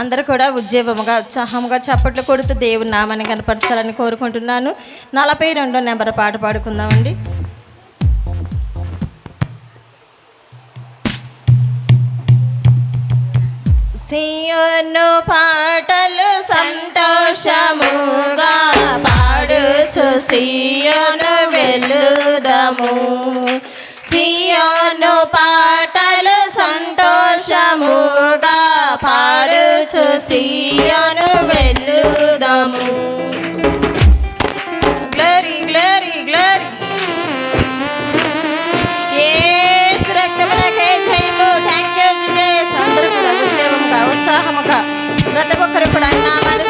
అందరూ కూడా ఉద్యోగముగా ఉత్సాహముగా చప్పట్లు కొడుతూ దేవుని నామాన్ని కనపరచాలని కోరుకుంటున్నాను. నలభై రెండో నెంబర్ పాట పాడుకుందామండి. సియోను పాటలు సంతోషముగా పాడుచు సియోను వెలుదము. సియోను పాటలు సంతోషముగా పాడుచు సియోను వెలుదము గ్లరీ గ్లరీ గ్లోరీ యేసు రక్తమునకే జయము థ్యాంక్ యూ అందరూ కూడా ఉద్యోగముగా ఉత్సాహముగా ప్రతి ఒక్కరు కూడా నామాలు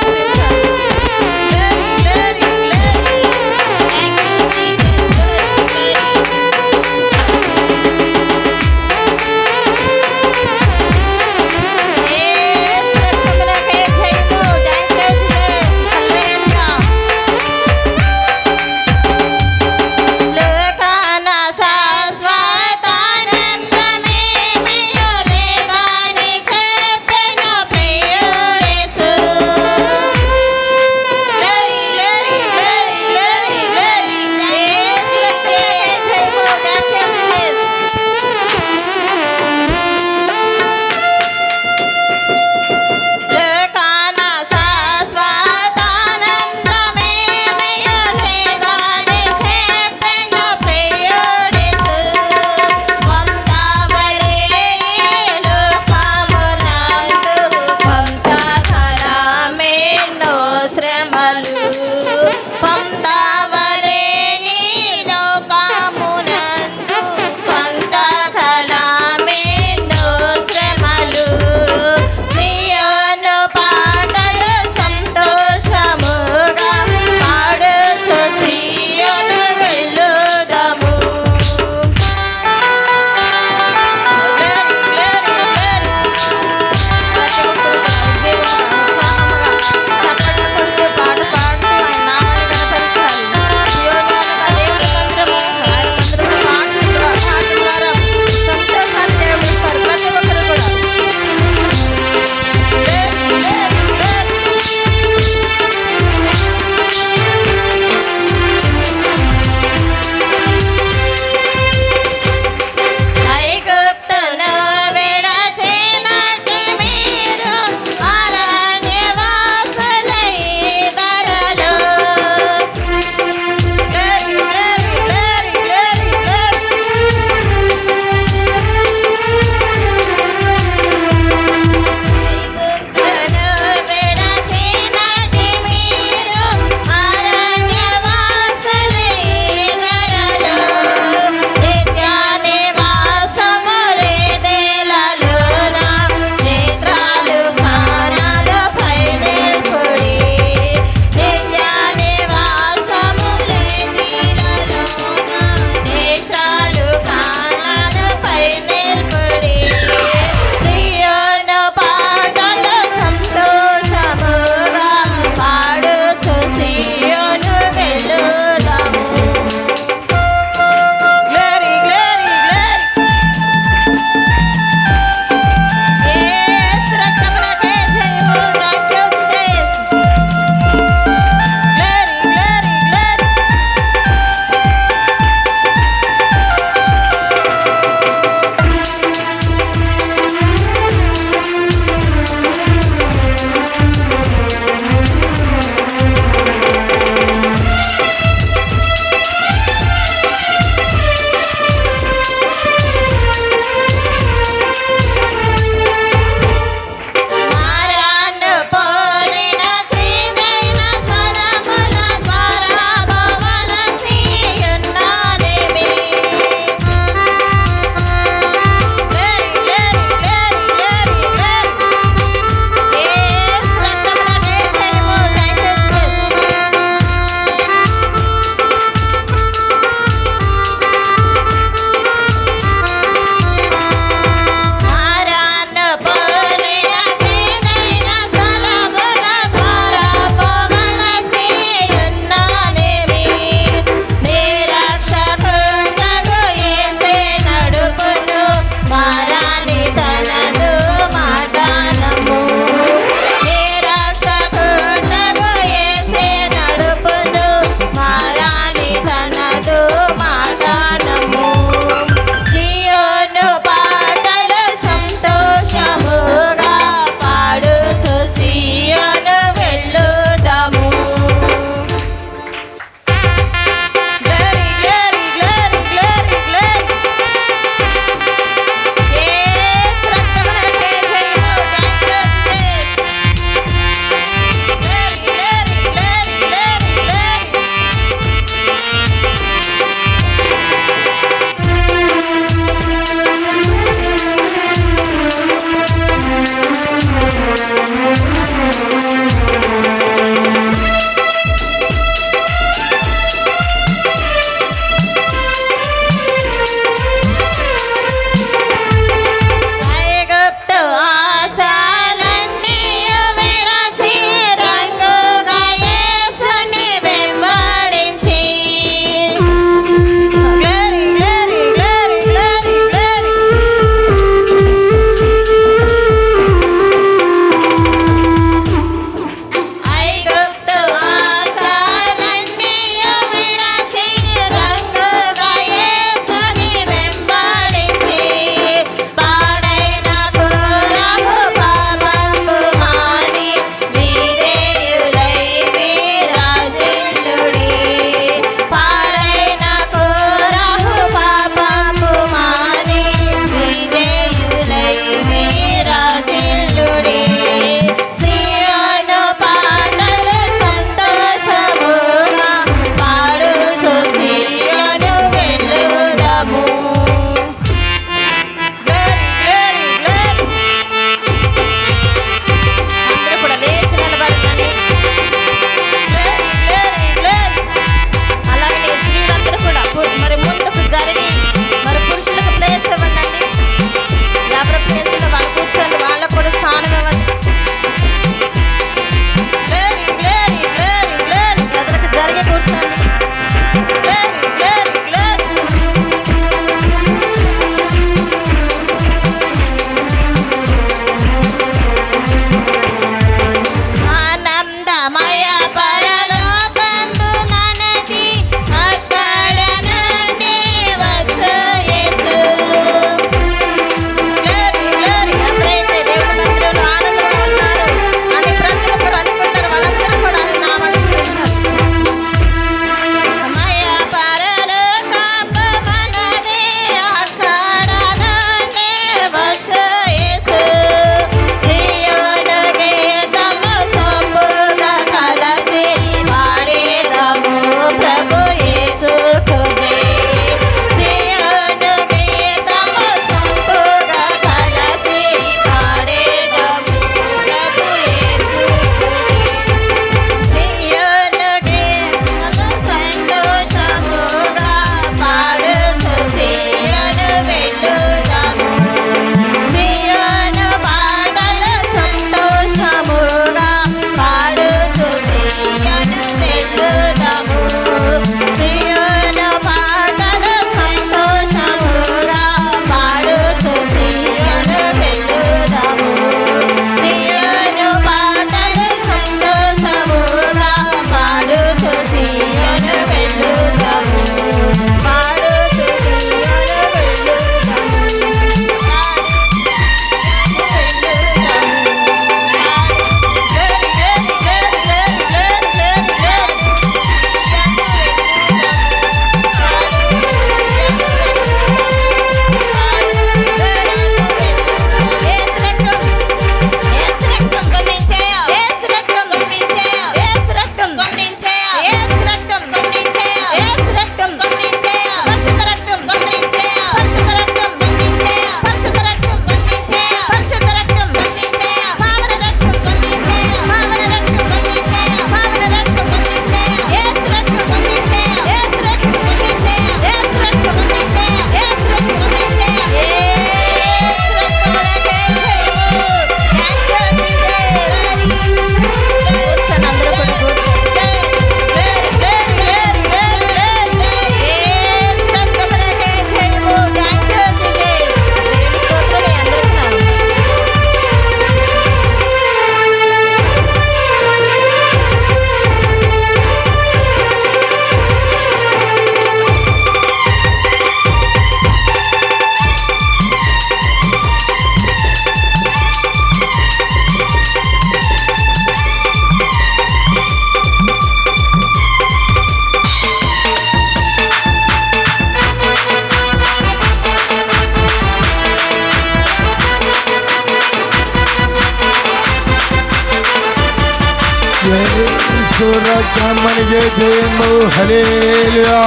యేసు రక్షమనిగే జయము హల్లెలూయా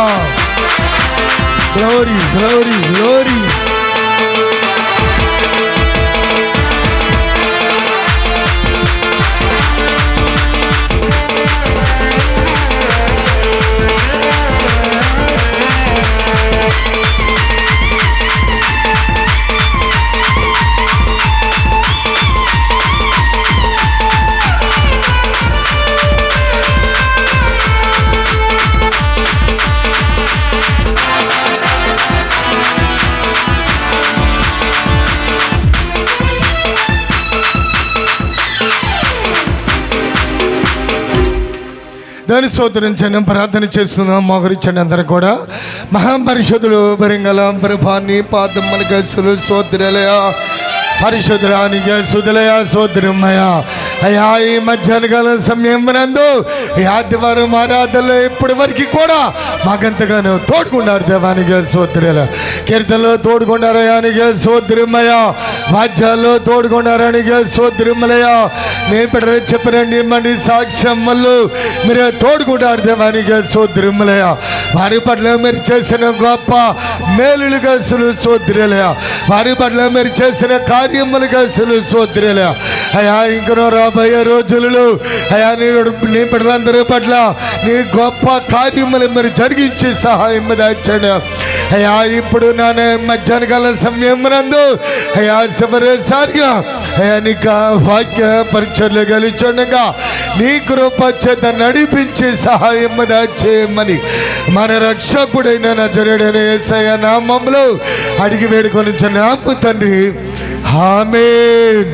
గ్లోరీ గ్లోరీ గ్లోరీ దాని సోదరించండి ప్రార్థన చేస్తున్నాం మోకరించండి అందరూ కూడా. మహాపరిషదులు బరింగల ప్రభాన్ని పాదమ్మల గసులు సోదరులయ. పరిశుద్ధరానికి సుధులయ సోదరమ్మయ అయ్యా ఈ మధ్యాహ్న కాల సమయం నందు ఆదివారం ఆరాధనలో ఇప్పటి వరకు కూడా మాకెంతగానో తోడుకున్నారు దేవానికి సోదరుల. కీర్తనలో తోడుకున్నారయానికి సోదరమ్మయ వాద్యాల్లో తోడుకున్నారనికి సోదరమ్మలయ నేను బిడ్డలు చెప్పనండి మండి సాక్ష్యం వల్ల మీరు తోడుకుంటారు దేవానికి సోదరిమ్మలయ వారి పట్ల మీరు చేసిన గొప్ప మేలులుగా సులు సోదరులయ వారి పట్ల మీరు చేసిన కార్యములుగా సులు అయా ఇంకనో రాబోయే రోజులలో అయా నీ నీ బిడ్డలందరి పట్ల నీ గొప్ప కార్యములు మీరు జరిగించి సహాయం దాచండి. అయ్యా ఇప్పుడు నా మధ్యాహ్న కాల సమయం నందు అయ్యా చివరిసారిగా అయ్యా నీకు వాక్య పరిచయలు గెలిచుండగా నీ కృప చేత నడిపించి సహాయం చేయమని మన రక్షకుడైన నజరుడైన యేసయ్య నామంలో అడిగి వేడుకొని నామ తండ్రి. ఆమెన్